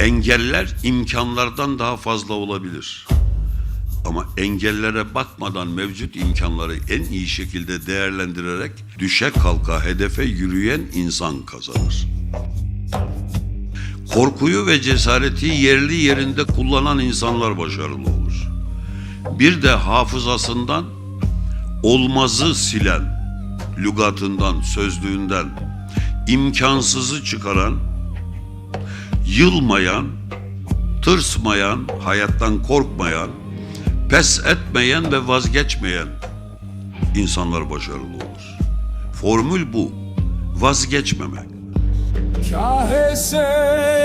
Engeller imkanlardan daha fazla olabilir. Ama engellere bakmadan mevcut imkanları en iyi şekilde değerlendirerek düşe kalka hedefe yürüyen insan kazanır. Korkuyu ve cesareti yerli yerinde kullanan insanlar başarılı olur. Bir de hafızasından olmazı silen, lügatından, sözlüğünden imkansızı çıkaran, yılmayan, tırsmayan, hayattan korkmayan, pes etmeyen ve vazgeçmeyen insanlar başarılı olur. Formül bu. Vazgeçmemek. Kah eseri